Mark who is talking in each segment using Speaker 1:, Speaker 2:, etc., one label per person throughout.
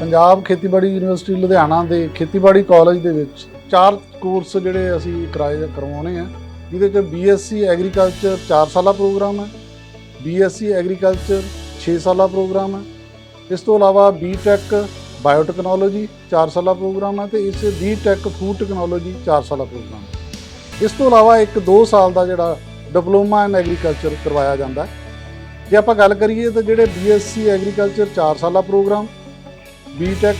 Speaker 1: ਪੰਜਾਬ ਖੇਤੀਬਾੜੀ ਯੂਨੀਵਰਸਿਟੀ ਲੁਧਿਆਣਾ ਦੇ ਖੇਤੀਬਾੜੀ ਕਾਲਜ ਦੇ ਵਿੱਚ ਚਾਰ ਕੋਰਸ ਜਿਹੜੇ ਅਸੀਂ ਕਰਾਏ ਕਰਵਾਉਣੇ ਆ, ਜਿਹਦੇ ਚ ਬੀਐਸਸੀ ਐਗਰੀਕਲਚਰ 4 ਸਾਲਾ ਪ੍ਰੋਗਰਾਮ ਹੈ ਬੀਐਸਸੀ ਐਗਰੀਕਲਚਰ 6 ਸਾਲਾ ਪ੍ਰੋਗਰਾਮ ਹੈ ਇਸ ਤੋਂ ਇਲਾਵਾ ਬੀਟੈਕ ਬਾਇਓਟੈਕਨੋਲੋਜੀ 4 ਸਾਲਾ ਪ੍ਰੋਗਰਾਮ ਹੈ ਤੇ ਇਸ ਬੀਟੈਕ ਫੂਡ ਟੈਕਨੋਲੋਜੀ 4 ਸਾਲਾ ਪ੍ਰੋਗਰਾਮ ਹੈ ਇਸ ਤੋਂ ਇਲਾਵਾ ਇੱਕ 2 ਸਾਲ ਦਾ ਜਿਹੜਾ ਡਿਪਲੋਮਾ ਇਨ ਐਗਰੀਕਲਚਰ ਕਰਵਾਇਆ ਜਾਂਦਾ। ਹੈ ਜੇ ਆਪਾਂ ਗੱਲ ਕਰੀਏ ਤਾਂ ਜਿਹੜੇ ਬੀਐਸਸੀ ਐਗਰੀਕਲਚਰ 4 ਸਾਲਾ ਪ੍ਰੋਗਰਾਮ ਬੀਟੈਕ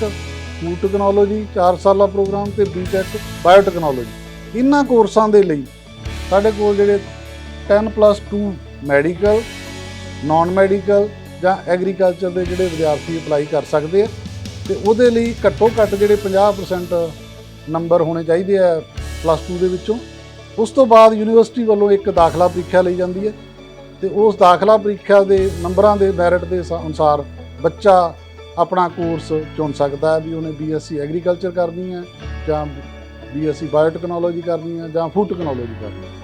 Speaker 1: ਫੂਡ ਟੈਕਨੋਲੋਜੀ 4 ਸਾਲਾ ਪ੍ਰੋਗਰਾਮ ਤੇ ਬੀਟੈਕ ਬਾਇਓਟੈਕਨੋਲੋਜੀ ਇਹਨਾਂ ਕੋਰਸਾਂ ਦੇ ਲਈ ਸਾਡੇ ਕੋਲ ਜਿਹੜੇ 10+2 ਮੈਡੀਕਲ ਨਾਨ ਮੈਡੀਕਲ ਜਾਂ ਐਗਰੀਕਲਚਰ ਦੇ ਜਿਹੜੇ ਵਿਦਿਆਰਥੀ ਅਪਲਾਈ ਕਰ ਸਕਦੇ ਆ, ਤੇ ਉਹਦੇ ਲਈ ਘੱਟੋ ਘੱਟ ਜਿਹੜੇ 50% ਨੰਬਰ ਹੋਣੇ ਚਾਹੀਦੇ ਆ ਪਲੱਸ 2 ਦੇ ਵਿੱਚੋਂ। ਉਸ ਤੋਂ ਬਾਅਦ ਯੂਨੀਵਰਸਿਟੀ ਵੱਲੋਂ ਇੱਕ ਦਾਖਲਾ ਪ੍ਰੀਖਿਆ ਲਈ ਜਾਂਦੀ ਹੈ, ਤੇ ਉਸ ਦਾਖਲਾ ਪ੍ਰੀਖਿਆ ਦੇ ਨੰਬਰਾਂ ਦੇ ਮੈਰਿਟ ਦੇ ਅਨੁਸਾਰ ਬੱਚਾ ਆਪਣਾ ਕੋਰਸ ਚੁਣ ਸਕਦਾ ਹੈ ਵੀ ਉਹਨੇ ਬੀਐਸਸੀ ਐਗਰੀਕਲਚਰ ਕਰਨੀ ਹੈ ਜਾਂ ਬੀਐਸਸੀ ਬਾਇਓਟੈਕਨੋਲੋਜੀ ਕਰਨੀ ਹੈ ਜਾਂ ਫੂਡ ਟੈਕਨੋਲੋਜੀ ਕਰਨੀ ਹੈ।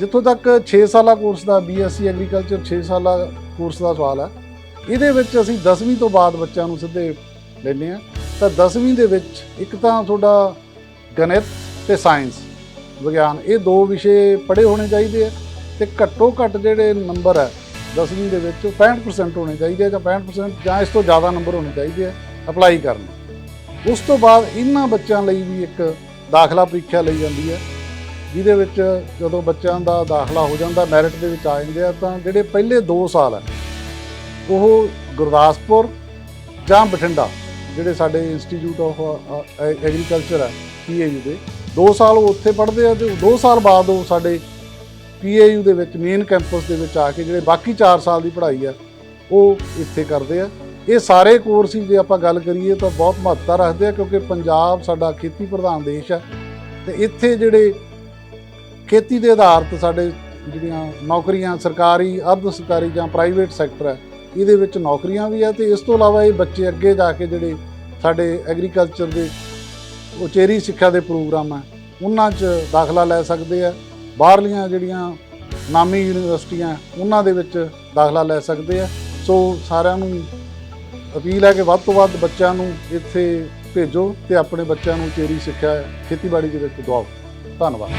Speaker 1: ਜਿੱਥੋਂ ਤੱਕ 6 ਸਾਲਾ ਕੋਰਸ ਦਾ ਬੀਐਸਸੀ ਐਗਰੀਕਲਚਰ 6 ਸਾਲਾ ਕੋਰਸ ਦਾ ਸਵਾਲ ਹੈ, ਇਹਦੇ ਵਿੱਚ ਅਸੀਂ 10ਵੀਂ ਤੋਂ ਬਾਅਦ ਬੱਚਿਆਂ ਨੂੰ ਸਿੱਧੇ ਲੈਂਦੇ ਆ ਤਾਂ 10ਵੀਂ ਦੇ ਵਿੱਚ ਇੱਕ ਤਾਂ ਤੁਹਾਡਾ ਗਣਿਤ ਤੇ ਸਾਇੰਸ ਵਿਗਿਆਨ, ਇਹ ਦੋ ਵਿਸ਼ੇ ਪੜ੍ਹੇ ਹੋਣੇ ਚਾਹੀਦੇ ਆ ਤੇ ਘੱਟੋ ਘੱਟ ਜਿਹੜੇ ਨੰਬਰ ਹੈ 10ਵੀਂ ਦੇ ਵਿੱਚ 65% ਹੋਣੇ ਚਾਹੀਦੇ ਆ ਜਾਂ 65% ਜਾਂ ਇਸ ਤੋਂ ਜ਼ਿਆਦਾ ਨੰਬਰ ਹੋਣੇ ਚਾਹੀਦੇ ਆ ਅਪਲਾਈ ਕਰਨ। ਉਸ ਤੋਂ ਬਾਅਦ ਇਹਨਾਂ ਬੱਚਿਆਂ ਲਈ ਵੀ ਇੱਕ ਦਾਖਲਾ ਪ੍ਰੀਖਿਆ ਲਈ ਜਾਂਦੀ ਹੈ, ਜਿਹਦੇ ਵਿੱਚ ਜਦੋਂ ਬੱਚਿਆਂ ਦਾ ਦਾਖਲਾ ਹੋ ਜਾਂਦਾ ਮੈਰਿਟ ਦੇ ਵਿੱਚ ਆ ਜਾਂਦੇ ਆ, ਤਾਂ ਜਿਹੜੇ ਪਹਿਲੇ 2 ਸਾਲ ਹੈ ਉਹ ਗੁਰਦਾਸਪੁਰ ਜਾਂ ਬਠਿੰਡਾ, ਜਿਹੜੇ ਸਾਡੇ ਇੰਸਟੀਚਿਊਟ ਆਫ ਐਗਰੀਕਲਚਰ ਹੈ ਪੀਏਯੂ ਦੇ 2 ਸਾਲ ਉਹ ਉੱਥੇ ਪੜ੍ਹਦੇ ਆ ਤੇ 2 ਸਾਲ ਬਾਅਦ ਉਹ ਸਾਡੇ ਪੀਏਯੂ ਦੇ ਵਿੱਚ ਮੇਨ ਕੈਂਪਸ ਦੇ ਵਿੱਚ ਆ ਕੇ ਜਿਹੜੇ ਬਾਕੀ 4 ਸਾਲ ਦੀ ਪੜ੍ਹਾਈ ਆ, ਉਹ ਇੱਥੇ ਕਰਦੇ ਆ। ਇਹ ਸਾਰੇ ਕੋਰਸ ਹੀ ਜੇ ਆਪਾਂ ਗੱਲ ਕਰੀਏ ਤਾਂ ਬਹੁਤ ਮਹੱਤਤਾ ਰੱਖਦੇ ਆ ਕਿਉਂਕਿ ਪੰਜਾਬ ਸਾਡਾ ਖੇਤੀ ਪ੍ਰਧਾਨ ਦੇਸ਼ ਹੈ ਤੇ ਇੱਥੇ ਜਿਹੜੇ ਖੇਤੀ ਦੇ ਆਧਾਰ 'ਤੇ ਸਾਡੇ ਜਿਹੜੀਆਂ ਨੌਕਰੀਆਂ ਸਰਕਾਰੀ ਅਰਧ ਸਰਕਾਰੀ ਜਾਂ ਪ੍ਰਾਈਵੇਟ ਸੈਕਟਰ ਹੈ ਇਹਦੇ ਵਿੱਚ ਨੌਕਰੀਆਂ ਵੀ ਹੈ ਤੇ ਇਸ ਤੋਂ ਇਲਾਵਾ ਇਹ ਬੱਚੇ ਅੱਗੇ ਜਾ ਕੇ ਜਿਹੜੇ ਸਾਡੇ ਐਗਰੀਕਲਚਰ ਦੇ ਉਚੇਰੀ ਸਿੱਖਿਆ ਦੇ ਪ੍ਰੋਗਰਾਮ ਹੈ ਉਹਨਾਂ 'ਚ ਦਾਖਲਾ ਲੈ ਸਕਦੇ ਆ। ਬਾਹਰਲੀਆਂ ਜਿਹੜੀਆਂ ਨਾਮੀ ਯੂਨੀਵਰਸਿਟੀਆਂ ਉਹਨਾਂ ਦੇ ਵਿੱਚ ਦਾਖਲਾ ਲੈ ਸਕਦੇ ਆ। ਸੋ ਸਾਰਿਆਂ ਨੂੰ ਅਪੀਲ ਹੈ ਕਿ ਵੱਧ ਤੋਂ ਵੱਧ ਬੱਚਿਆਂ ਨੂੰ ਇੱਥੇ ਭੇਜੋ ਤੇ ਆਪਣੇ ਬੱਚਿਆਂ ਨੂੰ ਚੇਰੀ ਸਿੱਖਿਆ ਖੇਤੀਬਾੜੀ ਦੇ ਵਿੱਚ ਦਵਾਓ ਧੰਨਵਾਦ।